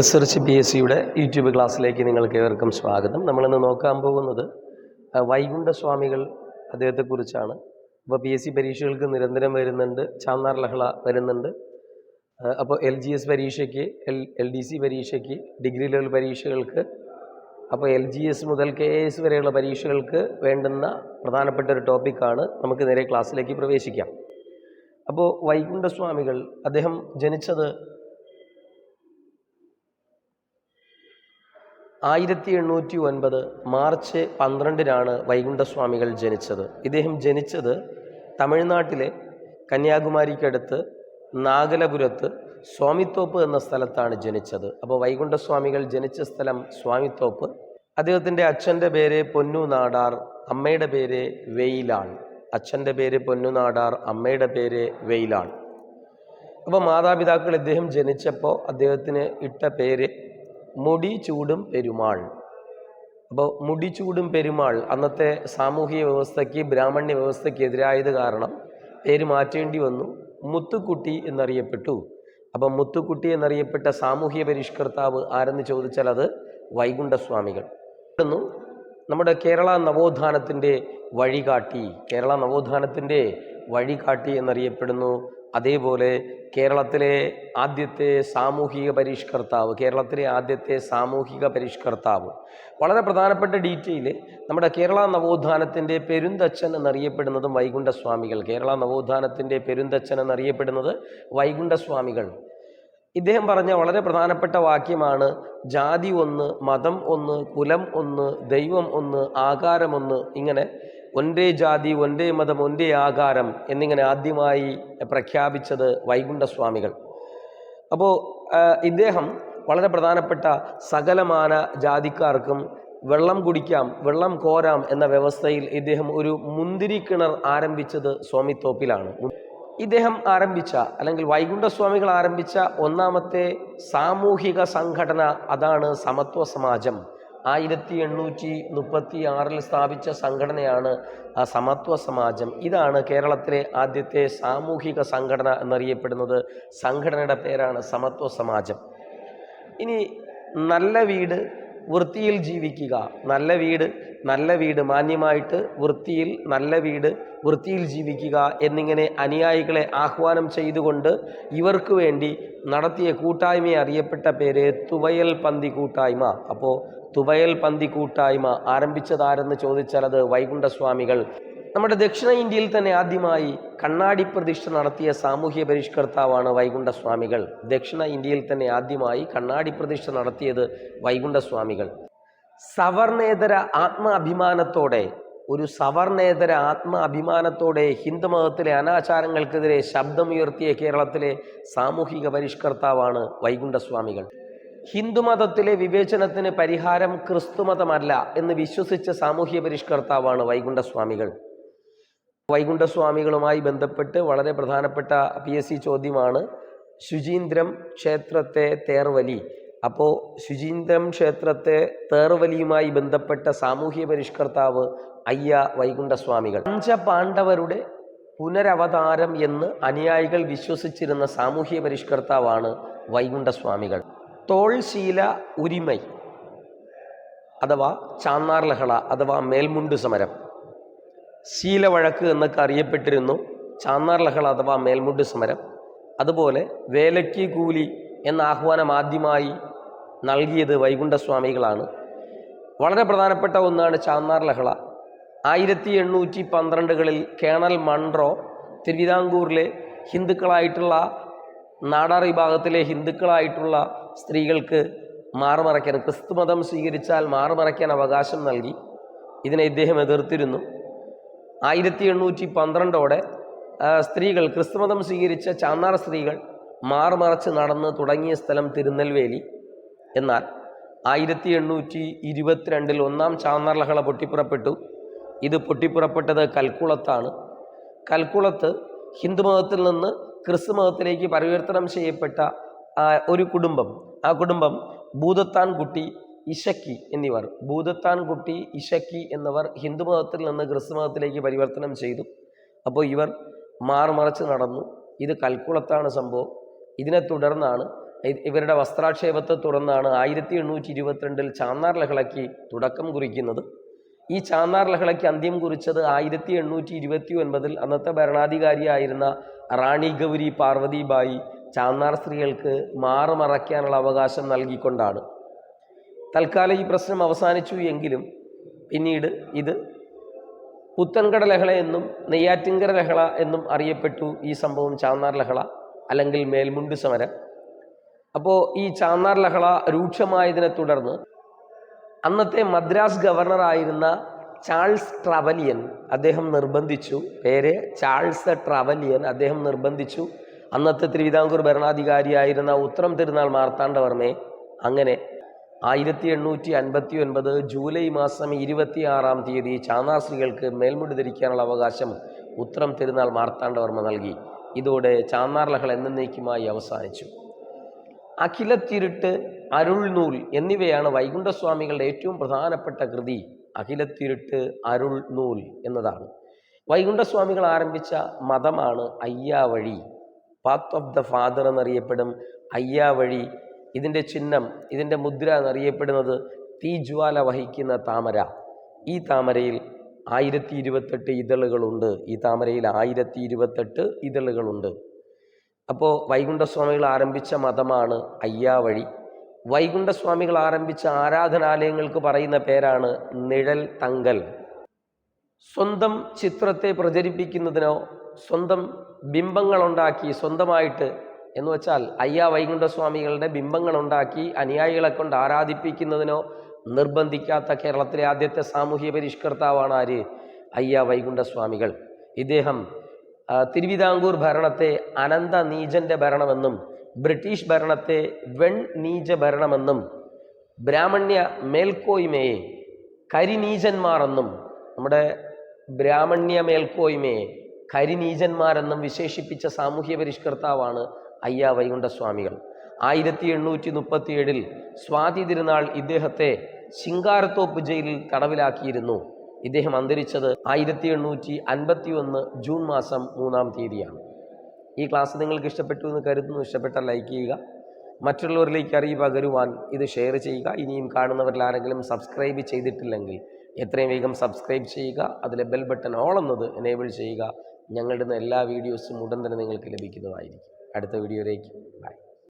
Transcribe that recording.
Research P S സിയുടെ YouTube ക്ലാസ്സിലേക്ക് നിങ്ങൾക്ക് ഏവർക്കും സ്വാഗതം. നമ്മളിന്ന് നോക്കാൻ പോകുന്നത് വൈകുണ്ഠ സ്വാമികൾ അദ്ദേഹത്തെക്കുറിച്ചാണ്. അപ്പോൾ പി എസ് സി പരീക്ഷകൾക്ക് നിരന്തരം വരുന്നുണ്ട് ചാന്നാർ ലഹള വരുന്നുണ്ട്. അപ്പോൾ എൽ ജി എസ് പരീക്ഷയ്ക്ക് എൽ എൽ ഡി സി പരീക്ഷയ്ക്ക് ഡിഗ്രി ലെവൽ പരീക്ഷകൾക്ക് അപ്പോൾ എൽ ജി എസ് മുതൽ കെ എ എസ് വരെയുള്ള പരീക്ഷകൾക്ക് വേണ്ടുന്ന പ്രധാനപ്പെട്ട ഒരു ടോപ്പിക്കാണ് നമുക്ക് നേരെ ക്ലാസ്സിലേക്ക് പ്രവേശിക്കാം. അപ്പോൾ വൈകുണ്ഠസ്വാമികൾ അദ്ദേഹം ജനിച്ചത് ആയിരത്തി എണ്ണൂറ്റി ഒൻപത് മാർച്ച് പന്ത്രണ്ടിനാണ് വൈകുണ്ഠസ്വാമികൾ ജനിച്ചത്. ഇദ്ദേഹം ജനിച്ചത് തമിഴ്നാട്ടിലെ കന്യാകുമാരിക്കടുത്ത് നാഗലപുരത്ത് സ്വാമിത്തോപ്പ് എന്ന സ്ഥലത്താണ് ജനിച്ചത്. അപ്പോൾ വൈകുണ്ഠസ്വാമികൾ ജനിച്ച സ്ഥലം സ്വാമിത്തോപ്പ്. അദ്ദേഹത്തിന്റെ അച്ഛന്റെ പേര് പൊന്നു നാടാർ അമ്മയുടെ പേര് വെയിലാൾ. അച്ഛന്റെ പേര് പൊന്നു നാടാർ അമ്മയുടെ പേര് വെയിലാൾ. അപ്പോൾ മാതാപിതാക്കൾ ഇദ്ദേഹം ജനിച്ചപ്പോൾ അദ്ദേഹത്തിന് ഇട്ട പേര് മുടി ചൂടും പെരുമാൾ. അപ്പോൾ മുടി ചൂടും പെരുമാൾ അന്നത്തെ സാമൂഹിക വ്യവസ്ഥയ്ക്ക് ബ്രാഹ്മണ്യ വ്യവസ്ഥയ്ക്ക് എതിരായത് കാരണം പേര് മാറ്റേണ്ടി വന്നു. മുത്തുക്കുട്ടി എന്നറിയപ്പെട്ടു. അപ്പം മുത്തുക്കുട്ടി എന്നറിയപ്പെട്ട സാമൂഹ്യ പരിഷ്കർത്താവ് ആരെന്ന് ചോദിച്ചാൽ അത് വൈകുണ്ഠസ്വാമികൾ. നമ്മുടെ കേരള നവോത്ഥാനത്തിന്റെ വഴികാട്ടി കേരള നവോത്ഥാനത്തിന്റെ വഴികാട്ടി എന്നറിയപ്പെടുന്നു. അതേപോലെ കേരളത്തിലെ ആദ്യത്തെ സാമൂഹിക പരിഷ്കർത്താവ് കേരളത്തിലെ ആദ്യത്തെ സാമൂഹിക പരിഷ്കർത്താവ്. വളരെ പ്രധാനപ്പെട്ട ഡീറ്റെയിൽ നമ്മുടെ കേരള നവോത്ഥാനത്തിന്റെ പെരുന്തച്ഛൻ എന്നറിയപ്പെടുന്നതും വൈകുണ്ഠസ്വാമികൾ. കേരള നവോത്ഥാനത്തിന്റെ പെരുന്തച്ഛൻ എന്നറിയപ്പെടുന്നത് വൈകുണ്ഠസ്വാമികൾ. ഇദ്ദേഹം പറഞ്ഞ വളരെ പ്രധാനപ്പെട്ട വാക്യമാണ് ജാതി ഒന്ന് മതം ഒന്ന് കുലം ഒന്ന് ദൈവം ഒന്ന് ആകാരമൊന്ന് ഇങ്ങനെ ഒൻപേ ജാതി ഒൻപേ മതം ഒൻപേ ആകാരം എന്നിങ്ങനെ ആദ്യമായി പ്രഖ്യാപിച്ചത് വൈകുണ്ഠസ്വാമികൾ. അപ്പോൾ ഇദ്ദേഹം വളരെ പ്രധാനപ്പെട്ട സകലമാന ജാതിക്കാർക്കും വെള്ളം കുടിക്കാം വെള്ളം കോരാം എന്ന വ്യവസ്ഥയിൽ ഇദ്ദേഹം ഒരു മുന്തിരി കിണർ ആരംഭിച്ചത് സ്വാമിത്തോപ്പിലാണ്. ഇദ്ദേഹം ആരംഭിച്ച അല്ലെങ്കിൽ വൈകുണ്ഠസ്വാമികൾ ആരംഭിച്ച ഒന്നാമത്തെ സാമൂഹിക സംഘടന അതാണ് സമത്വ സമാജം. ആയിരത്തി എണ്ണൂറ്റി മുപ്പത്തി ആറിൽ സ്ഥാപിച്ച സംഘടനയാണ് സമത്വ സമാജം. ഇതാണ് കേരളത്തിലെ ആദ്യത്തെ സാമൂഹിക സംഘടന എന്നറിയപ്പെടുന്നത്. സംഘടനയുടെ പേരാണ് സമത്വ സമാജം. ഇനി നല്ല വീട് വൃത്തിയിൽ ജീവിക്കുക. നല്ല വീട് നല്ല വീട് മാന്യമായിട്ട് വൃത്തിയിൽ നല്ല വീട് വൃത്തിയിൽ ജീവിക്കുക എന്നിങ്ങനെ അനുയായികളെ ആഹ്വാനം ചെയ്തുകൊണ്ട് ഇവർക്ക് വേണ്ടി നടത്തിയ കൂട്ടായ്മയെ അറിയപ്പെട്ട പേര് തുവയൽ പന്തി കൂട്ടായ്മ. അപ്പോൾ തുവയൽ പന്തി കൂട്ടായ്മ ആരംഭിച്ചതാരെന്ന് ചോദിച്ചാൽ അത് വൈകുണ്ഠസ്വാമികൾ. നമ്മുടെ ദക്ഷിണ ഇന്ത്യയിൽ തന്നെ ആദ്യമായി കണ്ണാടി പ്രതിഷ്ഠ നടത്തിയ സാമൂഹ്യ പരിഷ്കർത്താവാണ് വൈകുണ്ഠസ്വാമികൾ. ദക്ഷിണ ഇന്ത്യയിൽ തന്നെ ആദ്യമായി കണ്ണാടി പ്രതിഷ്ഠ നടത്തിയത് വൈകുണ്ഠസ്വാമികൾ. സവർണേതര ആത്മാഭിമാനത്തോടെ ഒരു സവർണേതര ആത്മാഭിമാനത്തോടെ ഹിന്ദുമതത്തിലെ അനാചാരങ്ങൾക്കെതിരെ ശബ്ദമുയർത്തിയ കേരളത്തിലെ സാമൂഹിക പരിഷ്കർത്താവാണ് വൈകുണ്ഠസ്വാമികൾ. ഹിന്ദുമതത്തിലെ വിവേചനത്തിന് പരിഹാരം ക്രിസ്തുമതമല്ല എന്ന് വിശ്വസിച്ച സാമൂഹ്യ പരിഷ്കർത്താവാണ് വൈകുണ്ഠസ്വാമികൾ. വൈകുണ്ഠസ്വാമികളുമായി ബന്ധപ്പെട്ട് വളരെ പ്രധാനപ്പെട്ട പി എസ് സി ചോദ്യമാണ്. ശുചീന്ദ്രം ക്ഷേത്രത്തെ തേർവലി. അപ്പോൾ ശുചീന്ദ്രം ക്ഷേത്രത്തെ തേർവലിയുമായി ബന്ധപ്പെട്ട സാമൂഹ്യ പരിഷ്കർത്താവ് അയ്യ വൈകുണ്ഠസ്വാമികൾ. പഞ്ചപാണ്ഡവരുടെ പുനരവതാരം എന്ന് അനുയായികൾ വിശ്വസിച്ചിരുന്ന സാമൂഹ്യ പരിഷ്കർത്താവാണ് വൈകുണ്ഠസ്വാമികൾ. തോൾശീല ഉരിമൈ അഥവാ ചാന്നാർ ലഹള അഥവാ മേൽമുണ്ട് സമരം. ശീലവഴക്ക് എന്നൊക്കെ അറിയപ്പെട്ടിരുന്നു. ചാന്നാർ ലഹള അഥവാ മേൽമുട്ട് സമരം. അതുപോലെ വേലയ്ക്ക് കൂലി എന്ന ആഹ്വാനം ആദ്യമായി നൽകിയത് വൈകുണ്ഠസ്വാമികളാണ്. വളരെ പ്രധാനപ്പെട്ട ഒന്നാണ് ചാന്നാർ ലഹള. ആയിരത്തി എണ്ണൂറ്റി പന്ത്രണ്ടുകളിൽ കേണൽ മൺട്രോ തിരുവിതാംകൂറിലെ ഹിന്ദുക്കളായിട്ടുള്ള നാടാർ വിഭാഗത്തിലെ ഹിന്ദുക്കളായിട്ടുള്ള സ്ത്രീകൾക്ക് മാറുമറയ്ക്കാൻ ക്രിസ്തുമതം സ്വീകരിച്ചാൽ മാറുമറയ്ക്കാൻ അവകാശം നൽകി. ഇതിനെ ഇദ്ദേഹം എതിർത്തിരുന്നു. ആയിരത്തി എണ്ണൂറ്റി പന്ത്രണ്ടോടെ സ്ത്രീകൾ ക്രിസ്തുമതം സ്വീകരിച്ച ചാന്നാർ സ്ത്രീകൾ മാറുമറച്ച് നടന്ന് തുടങ്ങിയ സ്ഥലം തിരുനെൽവേലി. എന്നാൽ ആയിരത്തി എണ്ണൂറ്റി ഇരുപത്തിരണ്ടിൽ ഒന്നാം ചാന്നാർ ലഹള പൊട്ടിപ്പുറപ്പെട്ടു. ഇത് പൊട്ടിപ്പുറപ്പെട്ടത് കൽക്കുളത്താണ്. കൽക്കുളത്ത് ഹിന്ദുമതത്തിൽ നിന്ന് ക്രിസ്തു മതത്തിലേക്ക് പരിവർത്തനം ചെയ്യപ്പെട്ട ഒരു കുടുംബം. ആ കുടുംബം ഭൂതത്താൻ കുട്ടി ഇഷക്കി എന്നിവർ ഭൂതത്താൻ കുട്ടി ഇഷക്കി എന്നിവർ ഹിന്ദുമതത്തിൽ നിന്ന് ക്രിസ്തു മതത്തിലേക്ക് പരിവർത്തനം ചെയ്തു. അപ്പോൾ ഇവർ മാറുമറച്ച് നടന്നു. ഇത് കൽക്കുളത്താണ് സംഭവം. ഇതിനെ തുടർന്നാണ് ഇവരുടെ വസ്ത്രാക്ഷേപത്തെ തുടർന്നാണ് ആയിരത്തി എണ്ണൂറ്റി ഇരുപത്തിരണ്ടിൽ ചാന്നാർ ലഹളയ്ക്ക് തുടക്കം കുറിക്കുന്നത്. ഈ ചാന്നാർ ലഹളയ്ക്ക് അന്ത്യം കുറിച്ചത് ആയിരത്തി എണ്ണൂറ്റി ഇരുപത്തി ഒൻപതിൽ അന്നത്തെ ഭരണാധികാരിയായിരുന്ന റാണി ഗൗരി പാർവതിബായി ചാന്നാർ സ്ത്രീകൾക്ക് മാറുമറയ്ക്കാനുള്ള അവകാശം നൽകിക്കൊണ്ടാണ്. തൽക്കാലം ഈ പ്രശ്നം അവസാനിച്ചു എങ്കിലും പിന്നീട് ഇത് പുത്തൻകട ലഹള എന്നും നെയ്യാറ്റിങ്കര ലഹള എന്നും അറിയപ്പെട്ടു ഈ സംഭവം ചാന്നാർ ലഹള അല്ലെങ്കിൽ മേൽമുണ്ട് സമരം. അപ്പോൾ ഈ ചാന്നാർ ലഹള രൂക്ഷമായതിനെ തുടർന്ന് അന്നത്തെ മദ്രാസ് ഗവർണറായിരുന്ന ചാൾസ് ട്രവലിയൻ അദ്ദേഹം നിർബന്ധിച്ചു. പേര് ചാൾസ് ട്രവലിയൻ അദ്ദേഹം നിർബന്ധിച്ചു. അന്നത്തെ തിരുവിതാംകൂർ ഭരണാധികാരിയായിരുന്ന ഉത്തരം തിരുനാൾ മാർത്താണ്ഡവർമ്മയെ അങ്ങനെ ആയിരത്തി എണ്ണൂറ്റി അൻപത്തി ഒൻപത് ജൂലൈ മാസം ഇരുപത്തി ആറാം തീയതി ചാന്നാർശ്രീകൾക്ക് മേൽമുടി ധരിക്കാനുള്ള അവകാശം ഉത്രം തിരുനാൾ മാർത്താണ്ഡവർമ്മ നൽകി. ഇതോടെ ചാന്നാർ ലഹള എന്നേക്കുമായി അവസാനിച്ചു. അഖിലത്തിരുട്ട് അരുൾനൂൽ എന്നിവയാണ് വൈകുണ്ഠസ്വാമികളുടെ ഏറ്റവും പ്രധാനപ്പെട്ട കൃതി. അഖിലത്തിരുട്ട് അരുൾ നൂൽ എന്നതാണ്. വൈകുണ്ഠസ്വാമികൾ ആരംഭിച്ച മതമാണ് Ayyavazhi. Path of the father എന്നറിയപ്പെടും. Ayyavazhi ഇതിന്റെ ചിഹ്നം ഇതിന്റെ മുദ്ര എന്നറിയപ്പെടുന്നത് തീജ്വാല വഹിക്കുന്ന താമര. ഈ താമരയിൽ ആയിരത്തി ഇരുപത്തെട്ട് ഇതളുകളുണ്ട്. ഈ താമരയിൽ ആയിരത്തി ഇരുപത്തെട്ട് ഇതളുകളുണ്ട്. അപ്പോൾ വൈകുണ്ഠസ്വാമികൾ ആരംഭിച്ച മതമാണ് അയ്യാവഴി. വൈകുണ്ഠസ്വാമികൾ ആരംഭിച്ച ആരാധനാലയങ്ങൾക്ക് പറയുന്ന പേരാണ് നിഴൽ തങ്കൽ. സ്വന്തം ചിത്രത്തെ പ്രചരിപ്പിക്കുന്നതിനോ സ്വന്തം ബിംബങ്ങളുണ്ടാക്കി സ്വന്തമായിട്ട് എന്ന് വെച്ചാൽ അയ്യ വൈകുണ്ഠസ്വാമികളുടെ ബിംബങ്ങളുണ്ടാക്കി അനുയായികളെ കൊണ്ട് ആരാധിപ്പിക്കുന്നതിനോ നിർബന്ധിക്കാത്ത കേരളത്തിലെ ആദ്യത്തെ സാമൂഹ്യ പരിഷ്കർത്താവാണ് ആര്? അയ്യ വൈകുണ്ഠസ്വാമികൾ. ഇദ്ദേഹം ആ, തിരുവിതാംകൂർ ഭരണത്തെ അനന്ത നീജന്റെ ഭരണമെന്നും ബ്രിട്ടീഷ് ഭരണത്തെ വെൺ നീജ ഭരണമെന്നും ബ്രാഹ്മണ്യ മേൽക്കോയ്മയെ കരിനീചന്മാരെന്നും നമ്മുടെ ബ്രാഹ്മണ്യ മേൽക്കോയ്മയെ കരിനീജന്മാരെന്നും വിശേഷിപ്പിച്ച സാമൂഹ്യ പരിഷ്കർത്താവാണ് അയ്യ വൈകുണ്ഠസ്വാമികൾ. ആയിരത്തി എണ്ണൂറ്റി മുപ്പത്തി ഏഴിൽ സ്വാതി തിരുനാൾ ഇദ്ദേഹത്തെ ശിങ്കാരത്തോപ്പ് ജയിലിൽ തടവിലാക്കിയിരുന്നു. ഇദ്ദേഹം അന്തരിച്ചത് ആയിരത്തി എണ്ണൂറ്റി അൻപത്തി ഒന്ന് ജൂൺ മാസം മൂന്നാം തീയതിയാണ്. ഈ ക്ലാസ് നിങ്ങൾക്ക് ഇഷ്ടപ്പെട്ടു എന്ന് കരുതുന്നു. ഇഷ്ടപ്പെട്ട ലൈക്ക് ചെയ്യുക. മറ്റുള്ളവരിലേക്ക് അറിവ് പകരുവാൻ ഇത് ഷെയർ ചെയ്യുക. ഇനിയും കാണുന്നവരിൽ ആരെങ്കിലും സബ്സ്ക്രൈബ് ചെയ്തിട്ടില്ലെങ്കിൽ എത്രയും വേഗം സബ്സ്ക്രൈബ് ചെയ്യുക. അതിലെ ബെൽ ബട്ടൺ ഓൾ എന്നത് എനേബിൾ ചെയ്യുക. ഞങ്ങളുടെ എല്ലാ വീഡിയോസും ഉടൻ തന്നെ നിങ്ങൾക്ക് ലഭിക്കുന്നതായിരിക്കും. அடுத்த வீடியோ வரைக்கும் பாய்